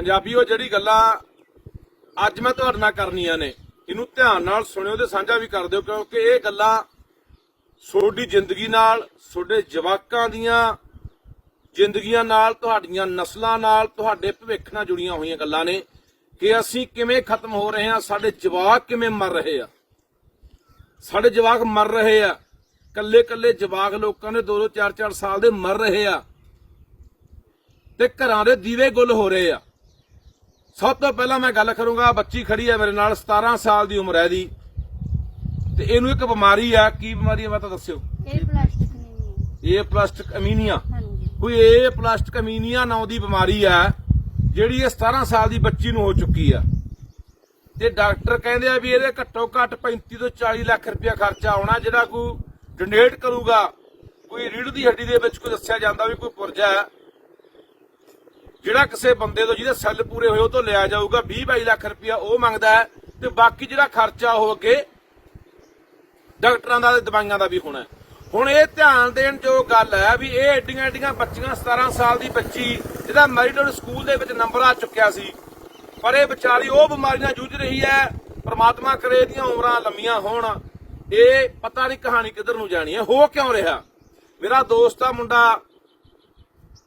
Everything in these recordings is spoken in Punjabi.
ਪੰਜਾਬੀਓ, ਜਿਹੜੀ ਗੱਲਾਂ ਅੱਜ ਮੈਂ ਤੁਹਾਡੇ ਨਾਲ ਕਰਨੀਆਂ ਨੇ, ਇਹਨੂੰ ਧਿਆਨ ਨਾਲ ਸੁਣਿਓ ਤੇ ਸਾਂਝਾ ਵੀ ਕਰ ਦਿਓ, ਕਿਉਂਕਿ ਇਹ ਗੱਲਾਂ ਤੁਹਾਡੀ ਜ਼ਿੰਦਗੀ ਨਾਲ, ਤੁਹਾਡੇ ਜਵਾਕਾਂ ਦੀਆਂ ਜ਼ਿੰਦਗੀਆਂ ਨਾਲ, ਤੁਹਾਡੀਆਂ ਨਸਲਾਂ ਨਾਲ, ਤੁਹਾਡੇ ਭਵਿੱਖ ਨਾਲ ਜੁੜੀਆਂ ਹੋਈਆਂ ਗੱਲਾਂ ਨੇ, ਕਿ ਅਸੀਂ ਕਿਵੇਂ ਖਤਮ ਹੋ ਰਹੇ ਹਾਂ, ਸਾਡੇ ਜਵਾਕ ਕਿਵੇਂ ਮਰ ਰਹੇ ਆ। ਸਾਡੇ ਜਵਾਕ ਮਰ ਰਹੇ ਆ ਕੱਲੇ ਕੱਲੇ ਜਵਾਕ ਲੋਕਾਂ ਦੇ 2-2 4-4 ਸਾਲ ਦੇ ਮਰ ਰਹੇ ਆ, ਤੇ ਘਰਾਂ ਦੇ ਦੀਵੇ ਗੁੱਲ ਹੋ ਰਹੇ ਆ। ਸਭ ਤੋਂ ਪਹਿਲਾਂ ਮੈਂ ਗੱਲ ਕਰੂੰਗਾ ਬੱਚੀ ਖੜੀ ਹੈ ਮੇਰੇ ਨਾਲ 17 ਸਾਲ ਦੀ ਉਮਰ ਹੈ ਦੀ ਤੇ ਇਹਨੂੰ ਇੱਕ ਬਿਮਾਰੀ ਆ ਕੀ ਬਿਮਾਰੀ ਹੈ ਮੈਂ ਤਾਂ ਦੱਸਿਓ? ਇਹ ਪਲਾਸਟਿਕ ਨਹੀਂ ਇਹ ਪਲਾਸਟਿਕ ਅਮੀਨੀਆ। ਕੋਈ ਇਹ ਪਲਾਸਟਿਕ ਅਮੀਨੀਆ ਨਾਂ ਦੀ ਬਿਮਾਰੀ ਆ ਜਿਹੜੀ ਇਹ 17 ਸਾਲ ਦੀ ਬੱਚੀ ਨੂੰ ਹੋ ਚੁੱਕੀ ਆ। ਤੇ ਡਾਕਟਰ ਕਹਿੰਦੇ ਆ ਵੀ ਇਹਦੇ ਘੱਟੋ ਘੱਟ 35 ਤੋਂ 40 ਲੱਖ ਰੁਪਇਆ ਖਰਚਾ ਆਉਣਾ ਜਿਹੜਾ ਕੋਈ ਡੋਨੇਟ ਕਰੂਗਾ ਕੋਈ ਰੀੜ ਦੀ ਹੱਡੀ ਦੇ ਵਿੱਚ ਕੋਈ ਦੱਸਿਆ ਜਾਂਦਾ ਵੀ ਕੋਈ ਪੁਰਜਾ ਹੈ ਜਿਹੜਾ ਕਿਸੇ ਬੰਦੇ ਤੋਂ ਜਿਹਦੇ ਸੈੱਲ ਪੂਰੇ ਹੋਏ ਉਹ ਤੋਂ ਲਿਆ ਜਾਊਗਾ 20 22 ਲੱਖ ਰੁਪਇਆ ਉਹ ਮੰਗਦਾ ਹੈ ਤੇ ਬਾਕੀ ਜਿਹੜਾ ਖਰਚਾ ਉਹ ਅੱਗੇ ਡਾਕਟਰਾਂ ਦਾ ਤੇ ਦਵਾਈਆਂ ਦਾ ਵੀ ਹੋਣਾ ਹੁਣ ਇਹ ਧਿਆਨ ਦੇਣ ਜੋ ਗੱਲ ਹੈ ਵੀ ਇਹ ਏਡੀਆਂ ਏਡੀਆਂ ਬੱਚੀਆਂ 17 ਸਾਲ ਦੀ ਬੱਚੀ, ਜਿਹਦਾ ਮੈਰੀਟਲ ਸਕੂਲ ਦੇ ਵਿੱਚ ਨੰਬਰ ਆ ਚੁੱਕਿਆ ਸੀ, ਪਰ ਇਹ ਵਿਚਾਰੀ ਉਹ ਬਿਮਾਰੀ ਨਾਲ ਜੂਝ ਰਹੀ ਹੈ, ਪ੍ਰਮਾਤਮਾ ਕਰੇ ਇਹਦੀਆਂ ਉਮਰਾਂ ਲੰਮੀਆਂ ਹੋਣ। ਇਹ ਪਤਾ ਨਹੀਂ ਕਹਾਣੀ ਕਿੱਧਰ ਨੂੰ ਜਾਣੀ ਹੈ, ਹੋ ਕਿਉਂ ਰਿਹਾ? ਮੇਰਾ ਦੋਸਤ ਆ ਮੁੰਡਾ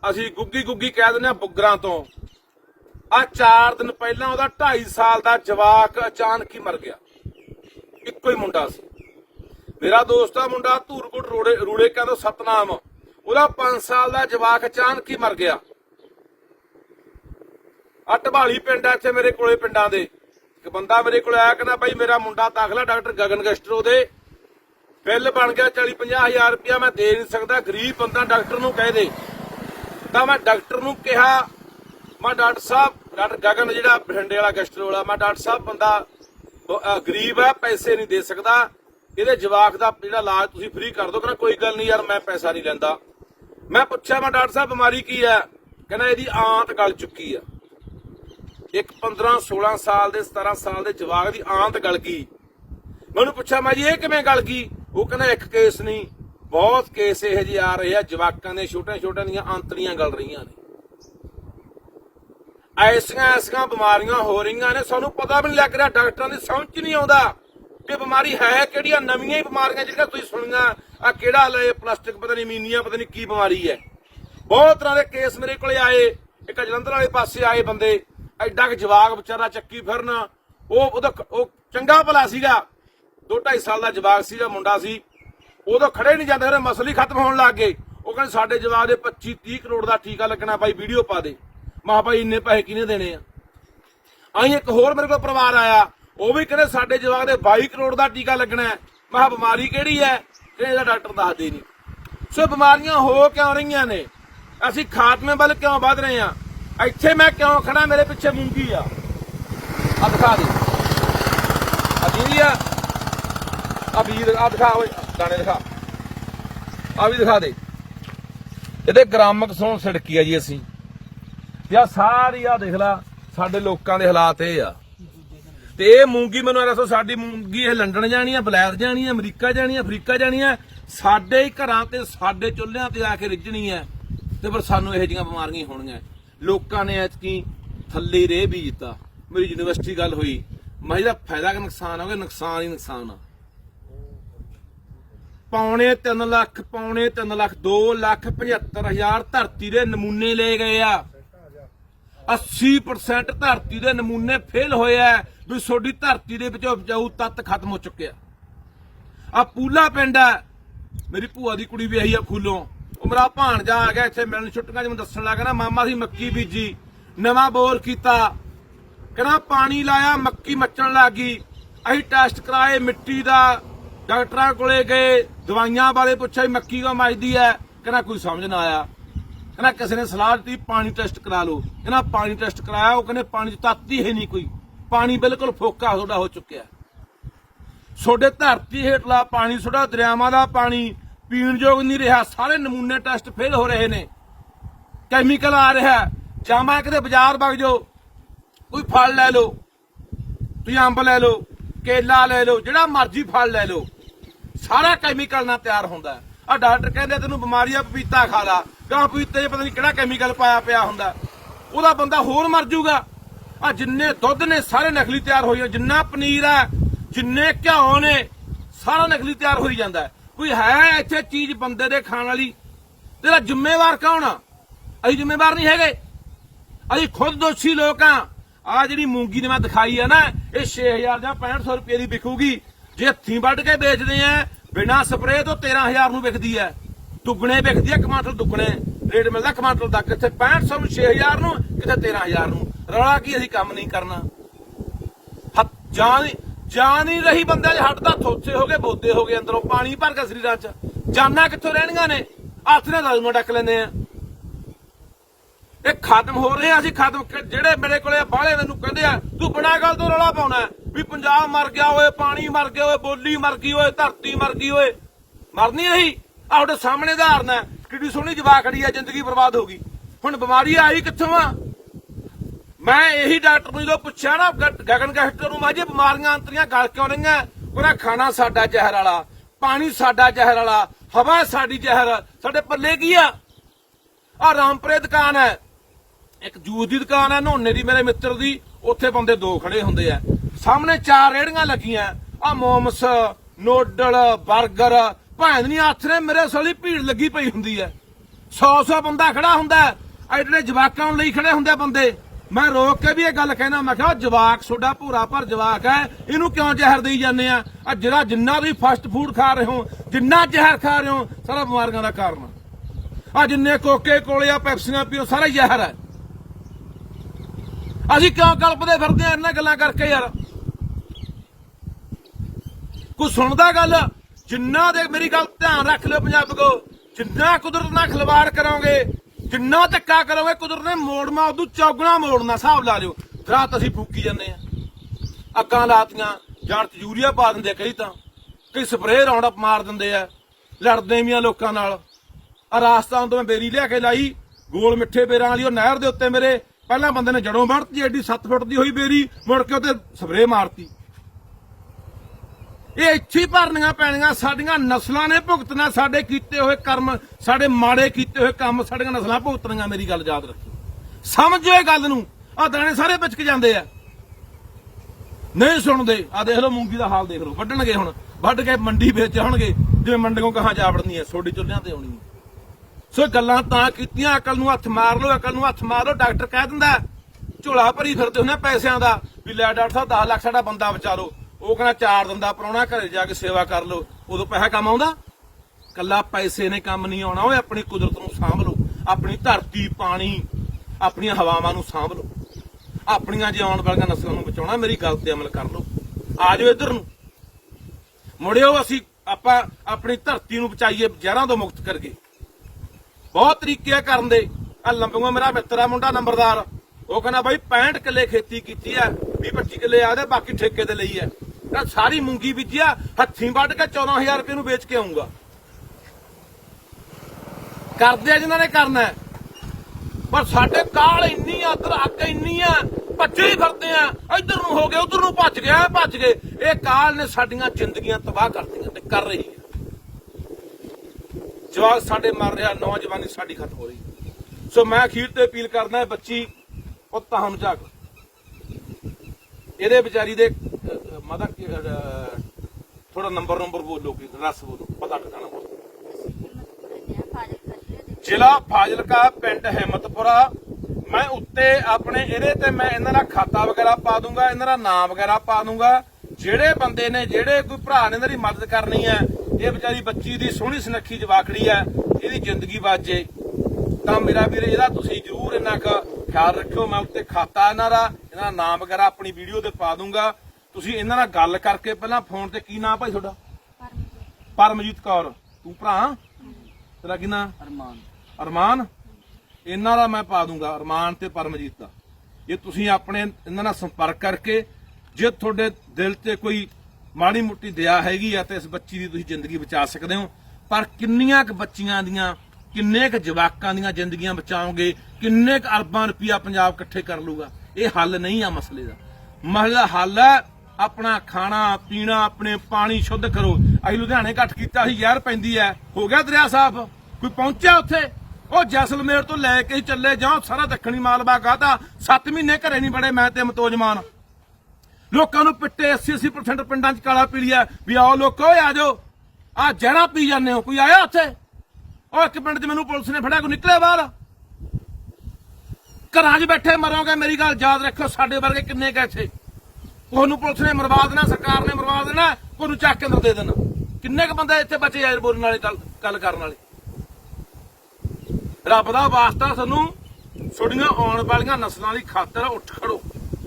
ਅਸੀਂ ਗੁੱਗੀ ਗੁੱਗੀ ਕਹਿ ਦਿੰਦੇ ਆ ਬੁੱਗਰਾਂ ਤੋਂ। ਆ 4 ਦਿਨ ਪਹਿਲਾਂ ਉਹਦਾ 2.5 ਸਾਲ ਦਾ ਜਵਾਕ ਅਚਾਨਕ ਹੀ ਮਰ ਗਿਆ। ਇੱਕੋ ਹੀ ਮੁੰਡਾ ਸੀ। ਮੇਰਾ ਦੋਸਤ ਆ ਮੁੰਡਾ, ਧੂਰਕੋਟ ਰੋੜੇ ਰੂੜੇ ਕਹਿੰਦਾ ਸਤਨਾਮ। ਉਹਦਾ 5 ਸਾਲ ਦਾ ਜਵਾਕ ਅਚਾਨਕ ਹੀ ਮਰ ਗਿਆ। ਆ ਢਬਾਲੀ ਪਿੰਡ ਆ ਇੱਥੇ ਮੇਰੇ ਕੋਲੇ ਪਿੰਡਾਂ ਦੇ। ਇੱਕ ਬੰਦਾ ਮੇਰੇ ਕੋਲ ਆਇਆ, ਕਹਿੰਦਾ ਬਾਈ ਮੇਰਾ ਮੁੰਡਾ ਦਾਖਲਾ ਡਾਕਟਰ ਗਗਨ ਗਸਟਰ ਉਹਦੇ। ਬਿੱਲ ਬਣ ਗਿਆ 40 50 ਹਜ਼ਾਰ ਰੁਪਇਆ, ਮੈਂ ਦੇ ਨਹੀਂ ਸਕਦਾ, ਗਰੀਬ ਬੰਦਾ ਡਾਕਟਰ ਨੂੰ ਕਹਿ ਦੇ। ਤਾਂ ਮੈਂ ਡਾਕਟਰ ਨੂੰ ਕਿਹਾ, ਮੈਂ ਡਾਕਟਰ ਸਾਹਿਬ, ਡਾਕਟਰ ਗਗਨ ਜਿਹੜਾ ਬਠਿੰਡੇ ਵਾਲਾ ਗੈਸਟਰ ਵਾਲਾ ਮੈਂ ਡਾਕਟਰ ਸਾਹਿਬ ਬੰਦਾ ਗਰੀਬ ਹੈ ਪੈਸੇ ਨਹੀਂ ਦੇ ਸਕਦਾ। ਇਹਦੇ ਜਵਾਕ ਦਾ ਜਿਹੜਾ ਇਲਾਜ ਤੁਸੀਂ ਫ੍ਰੀ ਕਰ ਦਿਓ, ਕਹਿੰਦਾ ਕੋਈ ਗੱਲ ਨਹੀਂ ਯਾਰ, ਮੈਂ ਪੈਸਾ ਨਹੀਂ ਲੈਂਦਾ। ਮੈਂ ਪੁੱਛਿਆ, ਮੈਂ ਡਾਕਟਰ ਸਾਹਿਬ, ਬਿਮਾਰੀ ਕੀ ਹੈ ਕਹਿੰਦਾ ਇਹਦੀ ਆਂਤ ਗਲ ਚੁੱਕੀ ਆ। ਇੱਕ 15 16 ਸਾਲ ਦੇ 17 ਸਾਲ ਦੇ ਜਵਾਕ ਦੀ ਆਂਤ ਗਲ ਗਈ। ਮੈਨੂੰ ਪੁੱਛਿਆ, ਮੈਂ ਜੀ, ਇਹ ਕਿਵੇਂ ਗਲ ਗਈ? ਉਹ ਕਹਿੰਦਾ, ਇੱਕ ਕੇਸ ਨਹੀਂ। ਬਹੁਤ ਕੇਸ ਇਹੋ ਜਿਹੇ ਆ ਰਹੇ ਆ, ਜਵਾਕਾਂ ਦੇ ਛੋਟੇ ਛੋਟਿਆਂ ਦੀਆਂ ਆਂਤੜੀਆਂ ਗਲ ਰਹੀਆਂ ਨੇ। ਐਸੀਆਂ ਐਸੀਆਂ ਬਿਮਾਰੀਆਂ ਹੋ ਰਹੀਆਂ ਨੇ, ਸਾਨੂੰ ਪਤਾ ਵੀ ਨਹੀਂ ਲੱਗ ਰਿਹਾ, ਡਾਕਟਰਾਂ ਦੀ ਸਮਝ ਨਹੀਂ ਆਉਂਦਾ ਕਿ ਬਿਮਾਰੀ ਹੈ ਕਿਹੜੀਆਂ ਨਵੀਆਂ ਹੀ ਬਿਮਾਰੀਆਂ ਜਿਹੜੀਆਂ ਤੁਸੀਂ ਸੁਣੀਆਂ। ਆ ਕਿਹੜਾ ਲੈ ਪਲਾਸਟਿਕ ਪਤਾ ਨਹੀਂ ਮੀਨੀਆ, ਪਤਾ ਨਹੀਂ ਕੀ ਬਿਮਾਰੀ ਹੈ। ਬਹੁਤ ਤਰ੍ਹਾਂ ਦੇ ਕੇਸ ਮੇਰੇ ਕੋਲੇ ਆਏ, ਇੱਕ ਜਲੰਧਰ ਵਾਲੇ ਪਾਸੇ ਆਏ ਬੰਦੇ, ਐਡਾ ਕਿ ਜਵਾਕ ਵਿਚਾਰਾ ਚੱਕੀ ਫਿਰਨਾ, ਉਹ ਉਹਦਾ ਉਹ ਚੰਗਾ ਭਲਾ ਸੀਗਾ। 2.5 ਸਾਲ ਦਾ ਜਵਾਕ ਸੀਗਾ, ਮੁੰਡਾ ਸੀ। ਉਦੋਂ ਖੜੇ ਨਹੀਂ ਜਾਂਦੇ ਉਹਦੇ ਮਸਲੇ ਖਤਮ ਹੋਣ ਲੱਗ ਗਏ। ਉਹ ਕਹਿੰਦੇ ਸਾਡੇ ਜਵਾਕ ਦੇ 25 30 ਕਰੋੜ ਦਾ ਟੀਕਾ ਲੱਗਣਾ ਭਾਈ, ਵੀਡੀਓ ਪਾ ਦੇ। ਮਾ ਭਾਈ, ਇੰਨੇ ਪੈਸੇ ਕਿਹਨੇ ਦੇਣੇ ਆ? ਆਈ ਇੱਕ ਹੋਰ ਮੇਰੇ ਕੋਲ ਪਰਿਵਾਰ ਆਇਆ, ਉਹ ਵੀ ਕਹਿੰਦੇ ਸਾਡੇ ਜਵਾਕ ਦੇ 22 ਕਰੋੜ ਦਾ ਟੀਕਾ ਲੱਗਣਾ ਹੈ। ਮੈਂ ਕਿਹਾ, ਬਿਮਾਰੀ ਕਿਹੜੀ ਹੈ? ਤੇ ਇਹਦਾ ਡਾਕਟਰ ਦੱਸਦੇ ਨਹੀਂ। ਸੋ ਬਿਮਾਰੀਆਂ ਹੋ ਕਿਉਂ ਰਹੀਆਂ ਨੇ? ਅਸੀਂ ਖਾਤਮੇ ਵੱਲ ਕਿਉਂ ਵਧ ਰਹੇ ਆ ਇੱਥੇ ਮੈਂ ਕਿਉਂ ਖੜਾ ਮੇਰੇ ਪਿੱਛੇ ਮੂੰਗੀ ਆ। ਆ ਦਿਖਾ ਦੇ। ਆ ਦੀਦੀ ਆ ਆ ਵੀਰ ਆ ਦਿਖਾ ਓਏ, ਦਾਣੇ ਦਿਖਾ। ਆ ਵੀ ਦਿਖਾ ਦੇ। ਇਹਦੇ ਗ੍ਰਾਮਕ ਸੋਣ ਸੜਕੀ ਆ ਜੀ ਅਸੀਂ। ਤੇ ਆ ਸਾਰੀ ਆ ਦੇਖ ਲਾ, ਸਾਡੇ ਲੋਕਾਂ ਦੇ ਹਾਲਾਤ ਇਹ ਆ। ਤੇ ਇਹ ਮੂੰਗੀ ਮੈਨੂੰ ਇਹ ਦੱਸੋ, ਸਾਡੀ ਮੂੰਗੀ ਇਹ ਲੰਡਨ ਜਾਣੀ ਆ, ਬਲੈਰ ਜਾਣੀ ਆ, ਅਮਰੀਕਾ ਜਾਣੀ ਆ, ਅਫਰੀਕਾ ਜਾਣੀ ਆ, ਸਾਡੇ ਹੀ ਘਰਾਂ ਤੇ, ਸਾਡੇ ਚੁੱਲ੍ਹਿਆਂ ਤੇ ਆ ਕੇ ਰਿੱਝਣੀ ਆ। ਤੇ ਪਰ ਸਾਨੂੰ ਇਹੋ ਜਿਹੀਆਂ ਬਿਮਾਰੀਆਂ ਹੀ ਹੋਣਗੀਆਂ। ਲੋਕਾਂ ਨੇ ਐਤਕੀ ਥੱਲੇ ਰੇ ਬੀਜਤਾ ਮੇਰੀ ਯੂਨੀਵਰਸਿਟੀ ਗੱਲ ਹੋਈ। ਮੈਂ ਇਹਦਾ ਫਾਇਦਾ ਕਿ ਨੁਕਸਾਨ ਹੋਗਾ ਨੁਕਸਾਨ ਹੀ ਨੁਕਸਾਨ ਆ। ਪੌਣੇ 3 ਲੱਖ, ਪੌਣੇ 3 ਲੱਖ 2 ਲੱਖ 75 ਹਜ਼ਾਰ ਧਰਤੀ ਦੇ ਨਮੂਨੇ ਲਏ ਗਏ ਆ। 80% ਧਰਤੀ ਦੇ ਨਮੂਨੇ ਫੇਲ ਹੋਏ ਆ ਵੀ ਤੁਹਾਡੀ ਧਰਤੀ ਦੇ ਵਿੱਚ ਉਪਜਾਊ ਤੱਤ ਖਤਮ ਹੋ ਚੁੱਕਿਆ ਆ। ਪੂਲਾ ਪਿੰਡ ਆ। ਮੇਰੀ ਭੂਆ ਦੀ ਕੁੜੀ ਵਿਆਹੀ ਆ ਫੂਲੋਂ ਉਹ ਮੇਰਾ ਭਾਣਜਾ ਆ ਗਿਆ ਇੱਥੇ ਮਿਲਣ ਛੁੱਟੀਆਂ 'ਚ, ਮੈਨੂੰ ਦੱਸਣ ਲੱਗਾ ਨਾ ਮਾਮਾ ਸੀ ਮੱਕੀ ਬੀਜੀ, ਨਵਾਂ ਬੋਰ ਕੀਤਾ। ਕਹਿੰਦਾ ਪਾਣੀ ਲਾਇਆ, ਮੱਕੀ ਮੱਚਣ ਲੱਗ ਗਈ। ਅਸੀਂ ਟੈਸਟ ਕਰਾਏ, ਮਿੱਟੀ ਦਾ ਡਾਕਟਰਾਂ ਕੋਲੇ ਗਏ। ਦਵਾਈਆਂ ਬਾਰੇ ਪੁੱਛਿਆ ਵੀ ਮੱਕੀ ਕਿਉਂ ਮੱਚਦੀ ਹੈ ਕਹਿੰਦਾ ਕੋਈ ਸਮਝ ਨਾ ਆਇਆ। ਕਹਿੰਦਾ ਕਿਸੇ ਨੇ ਸਲਾਹ ਦਿੱਤੀ, ਪਾਣੀ ਟੈਸਟ ਕਰਾ ਲਓ। ਕਹਿੰਦਾ ਪਾਣੀ ਟੈਸਟ ਕਰਾਇਆ, ਉਹ ਕਹਿੰਦੇ ਪਾਣੀ 'ਚ ਤੱਤ ਹੀ ਹੈ ਨਹੀਂ ਕੋਈ। ਪਾਣੀ ਬਿਲਕੁਲ ਫੋਕਾ ਤੁਹਾਡਾ ਹੋ ਚੁੱਕਿਆ ਤੁਹਾਡੇ ਧਰਤੀ ਹੇਠਲਾ ਪਾਣੀ, ਤੁਹਾਡਾ ਦਰਿਆਵਾਂ ਦਾ ਪਾਣੀ ਪੀਣ ਯੋਗ ਨਹੀਂ ਰਿਹਾ। ਸਾਰੇ ਨਮੂਨੇ ਟੈਸਟ ਫੇਲ ਹੋ ਰਹੇ ਨੇ। ਕੈਮੀਕਲ ਆ ਰਿਹਾ ਜਾਂ ਮੈਂ ਕਿਤੇ ਬਾਜ਼ਾਰ ਵਗ ਜਾਓ, ਕੋਈ ਫਲ ਲੈ ਲਓ, ਤੁਸੀਂ ਅੰਬ ਲੈ ਲਓ, ਕੇਲਾ ਲੈ ਲਓ, ਜਿਹੜਾ ਮਰਜ਼ੀ ਫਲ ਲੈ ਲਓ। ਸਾਰਾ ਕੈਮੀਕਲ ਨਾਲ ਤਿਆਰ ਹੁੰਦਾ ਆ ਡਾਕਟਰ ਕਹਿੰਦੇ ਤੈਨੂੰ ਬਿਮਾਰੀ ਆ ਪਪੀਤਾ ਖਾ ਲਾ। ਕਿਉਂ ਪਪੀਤੇ 'ਚ ਪਤਾ ਨਹੀਂ ਕਿਹੜਾ ਕੈਮੀਕਲ ਪਾਇਆ ਪਿਆ ਹੁੰਦਾ। ਉਹਦਾ ਬੰਦਾ ਹੋਰ ਮਰ ਜਾਊਗਾ। ਆ ਜਿੰਨੇ ਦੁੱਧ ਨੇ, ਸਾਰੇ ਨਕਲੀ ਤਿਆਰ ਹੋਈ ਜਾਂਦੇ ਜਿੰਨਾ ਪਨੀਰ ਹੈ, ਜਿੰਨੇ ਘਿਓ ਨੇ, ਸਾਰਾ ਨਕਲੀ ਤਿਆਰ ਹੋਈ ਜਾਂਦਾ ਕੋਈ ਹੈ ਇੱਥੇ ਚੀਜ਼ ਬੰਦੇ ਦੇ ਖਾਣ ਵਾਲੀ? ਤੇਰਾ ਜ਼ਿੰਮੇਵਾਰ ਕੌਣ ਆ? ਅਸੀਂ ਜ਼ਿੰਮੇਵਾਰ ਨਹੀਂ ਹੈਗੇ। ਅਸੀਂ ਖੁਦ ਦੋਸ਼ੀ ਲੋਕ ਆ। ਆ ਜਿਹੜੀ ਮੂੰਗੀ ਨੇ ਮੈਂ ਦਿਖਾਈ ਆ ਨਾ, ਇਹ 6000 ਜਾਂ 6500 ਰੁਪਏ ਦੀ ਵਿਕੂਗੀ। ਜੇ ਹੱਥੀਂ ਵੱਢ ਕੇ ਵੇਚਦੇ ਆ ਬਿਨਾ ਸਪਰੇਅ ਤੋਂ 13000 ਨੂੰ ਵਿਕਦੀ ਹੈ ਦੁੱਗਣੇ ਵਿਕਦੀ ਹੈ ਕਮਾਂਟਲ ਦੁੱਗਣੇ। ਰੇਟ ਮਿਲਦਾ ਕਮਾਂਟਲ ਦਾ ਕਿੱਥੇ 6500 ਨੂੰ 6000 ਨੂੰ ਕਿੱਥੇ 13000 ਨੂੰ। ਰੌਲਾ ਕੀ ਅਸੀਂ ਕੰਮ ਨਹੀਂ ਕਰਨਾ। ਹੱਥ ਜਾਨ ਜਾਨ ਹੀ ਰਹੀ ਬੰਦਿਆਂ ਦੇ ਹੱਟਦਾ ਥੋਥੇ ਹੋ ਗਏ, ਬੋਦੇ ਹੋ ਗਏ ਅੰਦਰੋਂ, ਪਾਣੀ ਭਰ ਕੇ ਸਰੀਰਾਂ 'ਚ। ਜਾਨਾਂ ਕਿੱਥੋਂ ਰਹਿਣੀਆਂ ਨੇ? ਹੱਥ ਨਾਲ ਦਾਰੂ ਡੱਕ ਲੈਂਦੇ ਆ। ਇਹ ਖਤਮ ਹੋ ਰਹੇ ਆ, ਅਸੀਂ ਖਤਮ ਜਿਹੜੇ ਮੇਰੇ ਕੋਲੇ ਬਾਹਲੇ ਮੈਨੂੰ ਕਹਿੰਦੇ ਆ, ਤੂੰ ਬਣਾ ਗੱਲ ਤੋਂ ਰੌਲਾ ਪਾਉਣਾ। ਵੀ ਪੰਜਾਬ ਮਰ ਗਿਆ ਓਏ, ਪਾਣੀ ਮਰ ਗਿਆ ਓਏ, ਬੋਲੀ ਮਰ ਗਈ ਓਏ, ਧਰਤੀ ਮਰ ਗਈ ਓਏ। ਮਰਨੀ ਨਹੀਂ ਆਹ ਤੁਹਾਡੇ ਸਾਹਮਣੇ ਉਦਾਹਰਨ ਹੈ। ਕਿੱਡੀ ਸੋਹਣੀ ਜਵਾ ਖੜੀ ਆ, ਜ਼ਿੰਦਗੀ ਬਰਬਾਦ ਹੋ ਗਈ। ਹੁਣ ਬਿਮਾਰੀ ਆਈ ਕਿੱਥੋਂ ਆ? ਮੈਂ ਇਹੀ ਡਾਕਟਰ ਨੂੰ ਜਦੋਂ ਪੁੱਛਿਆ ਨਾ ਗਗਨ ਗੈਸਟਰ ਨੂੰ, ਮੈਂ ਜੀ ਬਿਮਾਰੀਆਂ ਅੰਤਰੀਆਂ ਗਲ ਕਿਉਂ ਰਹੀਆਂ? ਉਹਦਾ ਖਾਣਾ ਸਾਡਾ ਜ਼ਹਿਰ ਵਾਲਾ, ਪਾਣੀ ਸਾਡਾ ਜ਼ਹਿਰ ਵਾਲਾ, ਹਵਾ ਸਾਡੀ ਜ਼ਹਿਰ, ਸਾਡੇ ਪੱਲੇ ਕੀ ਆ? ਆ ਰਾਮਪੁਰੇ ਦੁਕਾਨ ਹੈ। ਇੱਕ ਜੂਸ ਦੀ ਦੁਕਾਨ ਹੈ ਨੋਨੇ ਦੀ, ਮੇਰੇ ਮਿੱਤਰ ਦੀ, ਉੱਥੇ ਬੰਦੇ ਦੋ ਖੜੇ ਹੁੰਦੇ ਆ। ਸਾਹਮਣੇ ਚਾਰ ਰੇੜੀਆਂ ਲੱਗੀਆਂ। ਆ ਮੋਮਸ, ਨੂਡਲ 버ਗਰ ਭੈਣ ਨਹੀਂ ਹੱਥ ਨੇ ਮੇਰੇ ਸੋਲੀ ਭੀੜ ਲੱਗੀ ਪਈ ਹੁੰਦੀ ਹੈ 100 100 ਬੰਦਾ ਖੜਾ ਹੁੰਦਾ ਐਡੇ ਜਵਾਕਾਂ ਲਈ ਖੜੇ ਹੁੰਦੇ ਬੰਦੇ। ਮੈਂ ਰੋਕ ਕੇ ਵੀ ਇਹ ਗੱਲ ਕਹਿਣਾ, ਮੈਂ ਕਿਹਾ ਜਵਾਕ ਛੋਡਾ ਭੂਰਾ ਭਰ ਜਵਾਕ ਹੈ ਇਹਨੂੰ ਕਿਉਂ ਜ਼ਹਿਰ ਦੇਈ ਜਾਂਦੇ ਆ? ਆ ਜਿਹੜਾ ਜਿੰਨਾ ਤੁਸੀਂ ਫਾਸਟ ਫੂਡ ਖਾ ਰਹੇ ਹੋ, ਜਿੰਨਾ ਜ਼ਹਿਰ ਖਾ ਰਹੇ ਹੋ, ਸਾਰਾ ਬਿਮਾਰੀਆਂ ਦਾ ਕਾਰਨ ਆ। ਜਿੰਨੇ ਕੋਕੇ ਕੋਲੇ ਆ, ਪੈਪਸੀਆਂ ਪੀਓ, ਸਾਰਾ ਜ਼ਹਿਰ ਹੈ ਅਸੀਂ ਕਿਉਂ ਕਲਪਦੇ ਫਿਰਦੇ ਆ ਇਹਨਾਂ ਗੱਲਾਂ ਕਰਕੇ ਯਾਰ? ਕੋਈ ਸੁਣਦਾ ਗੱਲ? ਜਿੰਨਾ ਦੇ ਮੇਰੀ ਗੱਲ ਧਿਆਨ ਰੱਖ ਲਿਓ ਪੰਜਾਬ ਕੋ। ਜਿੰਨਾ ਕੁਦਰਤ ਨਾਲ ਖਿਲਵਾੜ ਕਰੋਗੇ, ਜਿੰਨਾ ਧੱਕਾ ਕਰੋਗੇ, ਕੁਦਰਤ ਨੇ ਮੋੜਨਾ ਉਦੋਂ ਚੌਗਣਾ ਮੋੜਨਾ, ਹਿਸਾਬ ਲਾ ਲਿਓ। ਰਾਤ ਅਸੀਂ ਫੂਕੀ ਜਾਂਦੇ ਆ ਅੱਗਾਂ ਲਾਤੀਆਂ, ਜਾਣ ਚ ਯੂਰੀਆ ਪਾ ਦਿੰਦੇ ਕਈ ਤਾਂ। ਕਈ ਸਪਰੇਅ ਰਾਉਂਡ ਅਪ ਮਾਰ ਦਿੰਦੇ ਆ। ਲੜਦੇ ਵੀ ਆ ਲੋਕਾਂ ਨਾਲ। ਆ ਰਾਜਸਥਾਨ ਤੋਂ ਮੈਂ ਬੇਰੀ ਲਿਆ ਕੇ ਲਾਈ, ਗੋਲ ਮਿੱਠੇ ਬੇਰਾਂ ਵਾਲੀ, ਉਹ ਨਹਿਰ ਦੇ ਉੱਤੇ ਮੇਰੇ। ਪਹਿਲਾਂ ਬੰਦੇ ਨੇ ਜੜੋਂ ਵੜਤੀ, ਐਡੀ 7 ਫੁੱਟ ਦੀ ਹੋਈ ਬੇਰੀ, ਮੁੜ ਕੇ ਉੱਤੇ ਸਪਰੇਅ ਮਾਰਤੀ। ਇਹ ਇੱਥੇ ਭਰਨੀਆਂ ਪੈਣੀਆਂ, ਸਾਡੀਆਂ ਨਸਲਾਂ ਨੇ ਭੁਗਤਣਾ, ਸਾਡੇ ਕੀਤੇ ਹੋਏ ਕਰਮ, ਸਾਡੇ ਮਾੜੇ ਕੀਤੇ ਹੋਏ ਕੰਮ, ਸਾਡੀਆਂ ਨਸਲਾਂ ਭੁਗਤਣੀਆਂ, ਮੇਰੀ ਗੱਲ ਯਾਦ ਰੱਖੀ ਸਮਝੋ ਇਹ ਗੱਲ ਨੂੰ ਆ ਦਾਣੇ ਸਾਰੇ ਵਿਚਕ ਜਾਂਦੇ ਆ। ਨਹੀਂ ਸੁਣਦੇ ਆ ਦੇਖ ਲਓ, ਮੂੰਗੀ ਦਾ ਹਾਲ ਦੇਖ ਲਓ, ਵੱਢਣਗੇ ਹੁਣ, ਵੱਢ ਕੇ ਮੰਡੀ ਵੇਚ ਆਉਣਗੇ, ਜਿਵੇਂ ਮੰਡੀਆਂ ਕਹਾਂ ਜਾ ਵੜਨੀ ਹੈ ਛੋਡੀ ਚੁੱਲ੍ਹਿਆਂ ਤੇ ਆਉਣੀ ਸੋ ਗੱਲਾਂ ਤਾਂ ਕੀਤੀਆਂ, ਅਕਲ ਨੂੰ ਹੱਥ ਮਾਰ ਲਓ, ਅਕਲ ਨੂੰ ਹੱਥ ਮਾਰ ਲਓ, ਡਾਕਟਰ ਕਹਿ ਦਿੰਦਾ, ਝੋਲਾ ਭਰੀ ਫਿਰਦੇ ਹੁੰਦੇ ਆ ਪੈਸਿਆਂ ਦਾ, ਵੀ ਲੈ ਡਾਕਟਰ ਸਾਹਿਬ 10 ਲੱਖ ਸਾਡਾ ਬੰਦਾ ਵਿਚਾਰੋ। ਉਹ ਕਹਿੰਦਾ ਚਾਰ ਦਿੰਦਾ ਪ੍ਰਾਹੁਣਾ, ਘਰੇ ਜਾ ਕੇ ਸੇਵਾ ਕਰ ਲਓ। ਉਦੋਂ ਪੈਸਾ ਕੰਮ ਆਉਂਦਾ? ਕੱਲਾ ਪੈਸੇ ਨੇ ਕੰਮ ਨਹੀਂ ਆਉਣਾ। ਓਏ, ਆਪਣੀ ਕੁਦਰਤ ਨੂੰ ਸਾਂਭ ਲਓ। ਆਪਣੀ ਧਰਤੀ, ਪਾਣੀ, ਆਪਣੀਆਂ ਹਵਾਵਾਂ ਨੂੰ ਸਾਂਭ ਲਓ। ਆਪਣੀਆਂ ਜੇ ਆਉਣ ਵਾਲੀਆਂ ਨਸਲਾਂ ਨੂੰ ਬਚਾਉਣਾ, ਮੇਰੀ ਗੱਲ ਤੇ ਅਮਲ ਕਰ ਲਓ। ਆ ਜਾਓ ਇੱਧਰ ਨੂੰ। ਮੁੜਿਓ ਅਸੀਂ ਆਪਾਂ ਆਪਣੀ ਧਰਤੀ ਨੂੰ ਬਚਾਈਏ, ਜ਼ਹਿਰਾਂ ਤੋਂ ਮੁਕਤ ਕਰਗੇ ਬਹੁਤ ਤਰੀਕੇ ਆ ਕਰਨ ਦੇ। ਆ ਲੰਬੂਆ ਮੇਰਾ ਮਿੱਤਰ ਆ, ਮੁੰਡਾ ਨੰਬਰਦਾਰ। ਉਹ ਕਹਿੰਦਾ, ਬਾਈ 65 ਕਿੱਲੇ ਖੇਤੀ ਕੀਤੀ ਆ 20 25 ਕਿੱਲੇ ਆਦੇ ਬਾਕੀ ਠੇਕੇ ਤੇ ਲਈ ਆ। ਕਹਿੰਦਾ ਸਾਰੀ ਮੂੰਗੀ ਬੀਜੀ ਆ, ਹੱਥੀਂ ਵੱਢ ਕੇ 14000 ਰੁਪਏ ਨੂੰ ਵੇਚ ਕੇ ਆਉਂਗਾ ਕਰਦੇ ਆ ਜਿਨ੍ਹਾਂ ਨੇ ਕਰਨਾ ਪਰ ਸਾਡੇ ਕਾਲ ਇੰਨੀ ਆ ਅਦਰ ਅੱਗ ਇੰਨੀ ਆ, ਭੱਜੇ ਹੀ ਫਿਰਦੇ ਆ। ਇੱਧਰ ਨੂੰ ਹੋ ਗਏ, ਉਧਰ ਨੂੰ ਭੱਜ ਗਿਆ ਭੱਜ ਗਏ। ਇਹ ਕਾਲ ਨੇ ਸਾਡੀਆਂ ਜ਼ਿੰਦਗੀਆਂ ਤਬਾਹ ਕਰਤੀਆਂ ਤੇ ਕਰ ਰਹੀ ਹੈ। ਜਵਾਕ ਸਾਡੇ ਮਰ ਰਿਹਾ, ਨੌਜਵਾਨੀ ਸਾਡੀ ਖਤਮ ਹੋ ਰਹੀ ਸੋ ਮੈਂ ਅਖੀਰ ਤੇ ਅਪੀਲ ਕਰਦਾ ਬੱਚੀ ਉਹ ਤੁਹਾਨੂੰ ਝਾਕ ਇਹਦੇ ਵਿਚਾਰੀ ਦੇ ਮਦਾ ਥੋੜਾ ਨੰਬਰ ਨੰਬਰ ਬੋਲੋ ਕਿ, ਰਸ ਬੋਲੋ, ਪਤਾ ਟਿਕਾਣਾ ਬੋਲੋ। ਜ਼ਿਲ੍ਹਾ ਫਾਜ਼ਿਲਕਾ, ਪਿੰਡ ਹਿੰਮਤਪੁਰਾ। ਮੈਂ ਉੱਤੇ ਆਪਣੇ ਇਹਦੇ ਤੇ ਮੈਂ ਇਹਨਾਂ ਦਾ ਖਾਤਾ ਵਗੈਰਾ ਪਾ ਦੂੰਗਾ, ਇਹਨਾਂ ਦਾ ਨਾਮ ਵਗੈਰਾ ਪਾ ਦੂੰਗਾ। ਜਿਹੜੇ ਬੰਦੇ ਨੇ, ਜਿਹੜੇ ਕੋਈ ਭਰਾ ਨੇ ਇਹਨਾਂ ਦੀ ਮਦਦ ਕਰਨੀ ਹੈ, ਇਹ ਵਿਚਾਰੀ ਬੱਚੀ ਦੀ ਸੋਹਣੀ ਸੁਨੱਖੀ ਜਵਾਖੜੀ ਹੈ, ਇਹਦੀ ਜ਼ਿੰਦਗੀ ਬਾਜੇ ਤਾਂ ਮੇਰਾ ਵੀਰ, ਇਹਦਾ ਤੁਸੀਂ ਜਰੂਰ ਇਹਨਾਂ ਦਾ ਖਿਆਲ ਰੱਖਿਓ, ਮੈਂ ਉੱਤੇ ਖਾਤਾ ਇਹਨਾਂ ਦਾ ਇਹਨਾਂ ਦਾ ਨਾਮ ਵਗੈਰਾ ਆਪਣੀ ਵੀਡੀਓ ਤੇ ਪਾ ਦੂੰਗਾ। ਤੁਸੀਂ ਇਹਨਾਂ ਨਾਲ ਗੱਲ ਕਰਕੇ ਪਹਿਲਾਂ ਫੋਨ ਤੇ ਕੀ ਨਾਮ ਭਾਈ ਤੁਹਾਡਾ? ਪਰਮਜੀਤ ਕੌਰ। ਤੂੰ ਭਰਾ? ਤੇਰਾ ਕੀ ਨਾਂ? ਅਰਮਾਨ। ਅਰਮਾਨ? ਇਹਨਾਂ ਦਾ ਮੈਂ ਪਾ ਦੂੰਗਾ ਅਰਮਾਨ ਤੇ ਪਰਮਜੀਤ ਦਾ। ਜੇ ਤੁਸੀਂ ਆਪਣੇ ਇਹਨਾਂ ਨਾਲ ਸੰਪਰਕ ਕਰਕੇ ਜੇ ਤੁਹਾਡੇ ਦਿਲ ਤੇ ਕੋਈ ਮਾੜੀ ਮੁੱਟੀ ਦਇਆ ਹੈਗੀ ਆ ਤੇ ਇਸ ਬੱਚੀ ਦੀ ਤੁਸੀਂ ਜ਼ਿੰਦਗੀ ਬਚਾ ਸਕਦੇ ਹੋ ਪਰ ਕਿੰਨੀਆਂ ਕੁ ਬੱਚੀਆਂ ਦੀਆਂ ਕਿੰਨੇ ਕੁ ਜਵਾਕਾਂ ਦੀਆਂ ਜ਼ਿੰਦਗੀਆਂ ਬਚਾਓਗੇ ਕਿੰਨੇ ਕੁ ਅਰਬਾਂ ਰੁਪਇਆ ਪੰਜਾਬ ਇਕੱਠੇ ਕਰ ਲੂਗਾ ਇਹ ਹੱਲ ਨਹੀਂ ਆ ਮਸਲੇ ਦਾ। ਮਸਲੇ ਹੱਲ ਹੈ ਆਪਣਾ ਖਾਣਾ, ਪੀਣਾ, ਆਪਣੇ ਪਾਣੀ ਸ਼ੁੱਧ ਕਰੋ। ਅਸੀਂ ਲੁਧਿਆਣੇ ਘੱਟ ਕੀਤਾ ਸੀ ਜ਼ਹਿਰ ਪੈਂਦੀ ਹੈ ਹੋ ਗਿਆ ਦਰਿਆ ਸਾਫ਼? ਕੋਈ ਪਹੁੰਚਿਆ ਉੱਥੇ? ਉਹ ਜੈਸਲਮੇਰ ਤੋਂ ਲੈ ਕੇ ਚੱਲੇ ਜਾਓ, ਸਾਰਾ ਦੱਖਣੀ ਮਾਲਵਾ ਗਾਤਾ 7 ਮਹੀਨੇ ਘਰੇ ਨਹੀਂ ਬੜੇ ਮੈਂ ਤੇ ਮਤੋਜਮਾਨ ਲੋਕਾਂ ਨੂੰ ਪਿੱਟੇ 80 80% ਪਿੰਡਾਂ 'ਚ ਕਾਲਾ ਪੀਲੀਆ ਵੀ ਆਓ ਲੋਕੋ ਆ ਜਾਓ। ਆ ਜਹਿਰਾ ਪੀ ਜਾਂਦੇ ਹੋ, ਕੋਈ ਆਇਆ ਉੱਥੇ? ਉਹ ਇੱਕ ਪਿੰਡ 'ਚ ਮੈਨੂੰ ਪੁਲਿਸ ਨੇ ਫੜਿਆ, ਕੋਈ ਨਿਕਲਿਆ ਬਾਹਰ? ਘਰਾਂ 'ਚ ਬੈਠੇ ਮਰੋਗੇ, ਮੇਰੀ ਗੱਲ ਯਾਦ ਰੱਖੋ ਸਾਡੇ ਵਰਗੇ ਕਿੰਨੇ ਕੈਸੇ ਇੱਥੇ ਪੁਲਿਸ ਨੇ ਮਰਵਾ ਦੇਣਾ, ਸਰਕਾਰ ਨੇ ਮਰਵਾ ਦੇਣਾ ਉਹਨੂੰ ਚੱਕ ਕੇ ਅੰਦਰ ਦੇ ਦੇਣਾ। ਕਿੰਨੇ ਕੁ ਬੰਦੇ ਇੱਥੇ ਬਚੇ ਯਾਰ ਬੋਲਣ ਵਾਲੇ ਗੱਲ ਕਰਨ ਵਾਲੇ? ਰੱਬ ਦਾ ਵਾਸਤਾ ਸਾਨੂੰ ਛੋਡੀਆਂ ਆਉਣ ਵਾਲੀਆਂ ਨਸਲਾਂ ਦੀ ਖਾਤਰ ਉੱਠ ਖੜੋ।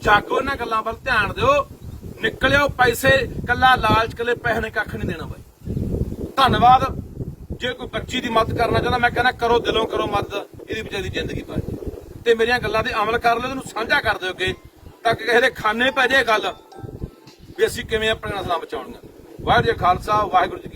ਜਾਗੋ ਇਹਨਾਂ ਗੱਲਾਂ ਵੱਲ ਧਿਆਨ ਦਿਓ। ਨਿਕਲਿਓ ਪੈਸੇ, ਕੱਲਾ ਲਾਲਚ, ਕੱਲੇ ਪੈਸੇ ਨੇ ਕੱਖ ਨਹੀਂ ਦੇਣਾ ਬਾਈ। ਧੰਨਵਾਦ। ਜੇ ਕੋਈ ਬੱਚੀ ਦੀ ਮਦਦ ਕਰਨਾ ਚਾਹੁੰਦਾ, ਮੈਂ ਕਹਿੰਦਾ ਕਰੋ, ਦਿਲੋਂ ਕਰੋ ਮਦਦ, ਇਹਦੀ ਵਿਚਾਰੀ ਜ਼ਿੰਦਗੀ ਬਚ ਤੇ ਮੇਰੀਆਂ ਗੱਲਾਂ ਤੇ ਅਮਲ ਕਰ ਲਿਓ, ਇਹਨੂੰ ਸਾਂਝਾ ਕਰ ਦਿਓ ਅੱਗੇ। ਤਾਂ ਕਿ ਕਿਸੇ ਦੇ ਖਾਨੇ ਪੈ ਜਾਏ ਗੱਲ, ਵੀ ਅਸੀਂ ਕਿਵੇਂ ਆਪਣੀਆਂ ਨਸਲਾਂ ਬਚਾਉਣੀਆਂ। ਵਾਹਿਗੁਰੂ ਜੀ ਖਾਲਸਾ, ਵਾਹਿਗੁਰੂ ਜੀ